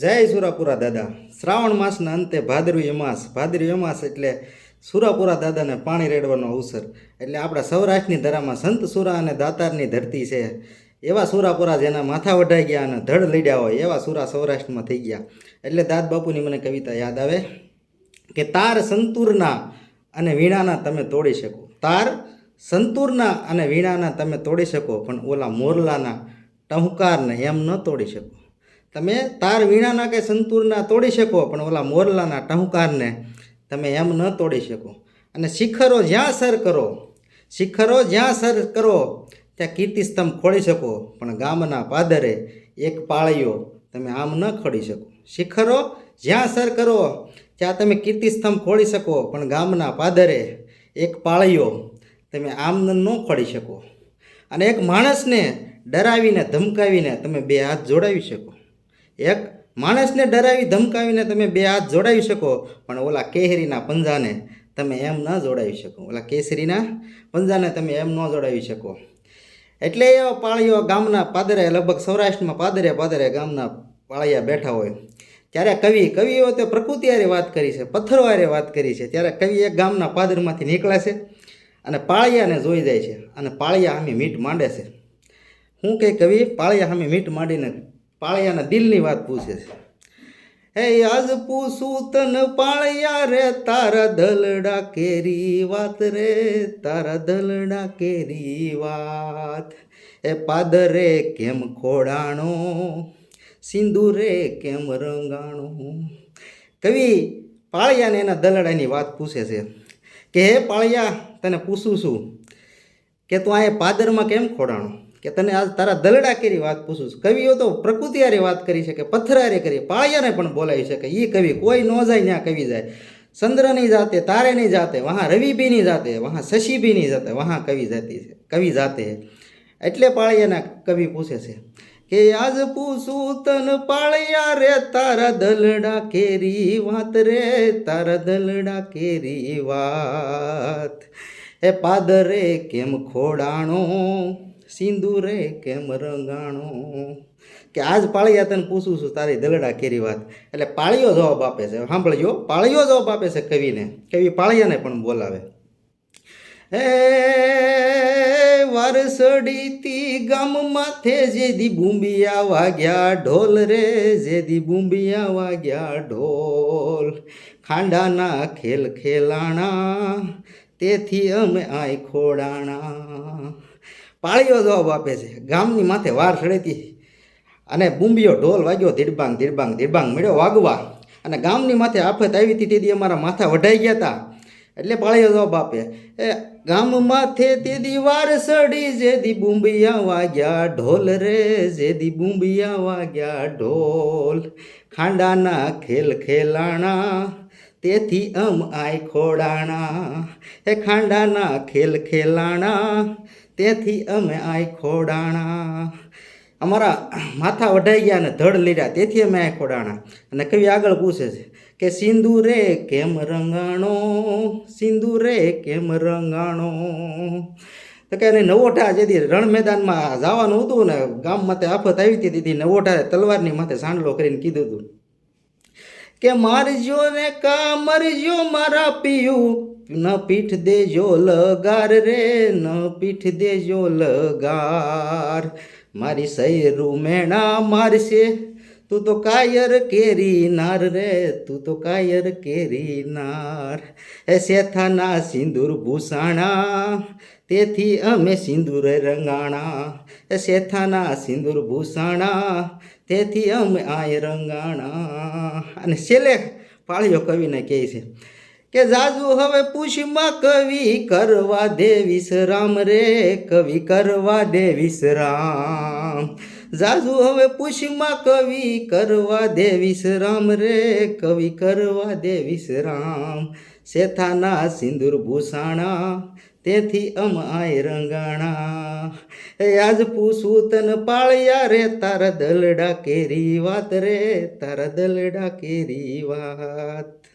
જય સુરાપુરા દાદા. શ્રાવણ માસના અંતે ભાદરવી અમાસ. ભાદરવી અમાસ એટલે સુરાપુરા દાદાને પાણી રેડવાનો અવસર. એટલે આપણા સૌરાષ્ટ્રની ધરામાં સંત સુરા અને દાતારની ધરતી છે. એવા સુરાપુરા જેના માથા વઢાઈ ગયા અને ધડ લડ્યા હોય, એવા સુરા સૌરાષ્ટ્રમાં થઈ ગયા. એટલે દાદ બાપુની મને કવિતા યાદ આવે કે તાર સંતુરના અને વીણાના તમે તોડી શકો. તાર સંતુરના અને વીણાના તમે તોડી શકો, પણ ઓલા મોરલાના ટહુકારને એમ ન તોડી શકો. તમે તાર વીણાના કે સંતુરના તોડી શકો, પણ ઓલા મોરલાના ટહુકારને તમે એમ ન તોડી શકો. અને શિખરો જ્યાં સર કરો, શિખરો જ્યાં સર કરો, ત્યાં કીર્તિસ્તંભ ખોળી શકો, પણ ગામના પાદરે એક પાળીઓ તમે આમ ન ખોડી શકો. શિખરો જ્યાં સર કરો, ત્યાં તમે કીર્તિસ્તંભ ખોળી શકો, પણ ગામના પાદરે એક પાળીઓ તમે આમ ન ખોડી શકો. અને એક માણસને ડરાવીને, ધમકાવીને તમે બે હાથ જોડાવી શકો. એક માણસને ડરાવી, ધમકાવીને તમે બે હાથ જોડાવી શકો, પણ ઓલા કેહરીના પંજાને તમે એમ ન જોડાવી શકો. ઓલા કેસરીના પંજાને તમે એમ ન જોડાવી શકો. એટલે એવા પાળીઓ ગામના પાદરે, લગભગ સૌરાષ્ટ્રમાં પાદરે પાદરે ગામના પાળિયા બેઠા હોય. ત્યારે કવિ કવિઓ તો પ્રકૃતિ વાત કરી છે, પથ્થરો વાત કરી છે. ત્યારે કવિ એક ગામના પાદરમાંથી નીકળે છે અને પાળિયાને જોઈ જાય છે અને પાળિયા સામે મીટ માંડે છે. હું કે કવિ, પાળિયા સામે મીટ માંડીને પાળિયાના દિલની વાત પૂછે છે. હે આજ પૂછું તન પાળિયા રે, તારા ધલડા કેરી વાત રે, તારા ધલડા કેરી વાત. એ પાદરે કેમ ખોડાણો સિંદુરે કેમ રંગાણો? કવિ પાળિયાને એના દલડાની વાત પૂછે છે કે, હે પાળિયા, તને પૂછું છું કે તું અહીંયા પાદરમાં કેમ ખોડાણો? કે તને આજ તારા દલડા કેરી વાત પૂછું છું. કવિઓ તો પ્રકૃતિ હારે વાત કરી શકે પથ્થર હારે કરી. પાળિયાને પણ બોલાવી શકે એ કવિ કોઈ ન જાય ત્યાં કવિ જાય. ચંદ્ર નહીં જાતે તારે નહીં જાતે, વહાં રવિ બી નહીં જાતે, વહાં શશી બી નહીં જાતે, વહાં કવિ જાતી છે. કવિ જાતે. એટલે પાળિયાના કવિ પૂછે છે કે આજ પૂછું તન પાળિયા રે તારા દલડા કેરી વાત રે? તારા દલડા કેરી વાત. એ પાદરે કેમ ખોડાણો? સિંદુરે કેમ રંગાણો? કે આજ પાળિયા તને પૂછું છું તારી દલડા કેરી વાત. એટલે પાળિયો જવાબ આપે છે. સાંભળજો, પાળિયો જવાબ આપે છે કવિને. કવિ પાળિયાને પણ બોલાવે. હે વારસડીતી ગામ માથે જેદી બુંબિયા વાગ્યા ઢોલ રે, જેદી બુંબિયા વાગ્યા ઢોલ. ખાંડાના ખેલ ખેલાણા તેથી અમે આય ખોડાણા. પાળીઓ જવાબ આપે છે. ગામની માથે વાર સડેતી અને બુંબીઓ ઢોલ વાગ્યો, ધીરબાંગ ધીરબાંગ ધીરબાંગ મળ્યો વાગવા. અને ગામની માથે આફત આવી હતી તેથી અમારા માથા વઢાઈ ગયા હતા એટલે પાળીઓ જવાબ આપે. એ ગામ માથે તે દીવાર સડી, જેદી બુંબિયા વાગ્યા ઢોલ રે, જેદી બુંબિયા વાગ્યા ઢોલ. ખાંડાના ખેલ ખેલાણા તેથી અમ આય ખોડાણા હે ખાંડાના ખેલ ખેલાણા. તેથી અમે આય ખોડાણા. અમારા માથા વઢાઈ ગયા અને ધડ લીધા, તેથી અમે આય ખોડાણા. અને કવિ આગળ પૂછે છે કે સિંદુરે કેમ રંગાણો? સિંદુરે કેમ રંગાણો? તો કે એને નવોઠા જેથી રણ મેદાનમાં જવાનું હતું ને, ગામ માથે આફત આવી હતી, તેથી નવોઠા તલવારની માથે સાંડલો કરીને કીધું હતું. કે મારજો ને કા મરજો મારા પિયું. ન પીઠ દેજો લગાર રે, ન પીઠ દેજો લગાર. મારી સૈરું મેણા મારશે. તું તો કાયર કેરી નાર રે, તું તો કાયર કેરી નાર. એ શેથાના સિંદૂર ભૂષાણા તેથી અમે સિંદૂર રંગાણા, એ શેથાના સિંદૂર ભૂષાણા, તેથી અમે આય રંગાણા. અને છેલ્લે પાળીઓ કવિને કહે છે કે જાજુ હવે પૂછમાં કવિ કરવા દે વિશ્રામ રે, કવિ કરવા દે વિશ્રામ જાજુ હવે પૂછમાં કવિ કરવા દે વિશ્રામ રે, કવિ કરવા દે વિશ્રામ શેથાના સિંદૂર ભૂષાણા તેથી અમ આય રંગાણા. એ આજ પૂછું તન પાળિયા રે, તારા દલડા કેરી વાત રે, તારા દલડા કેરી વાત.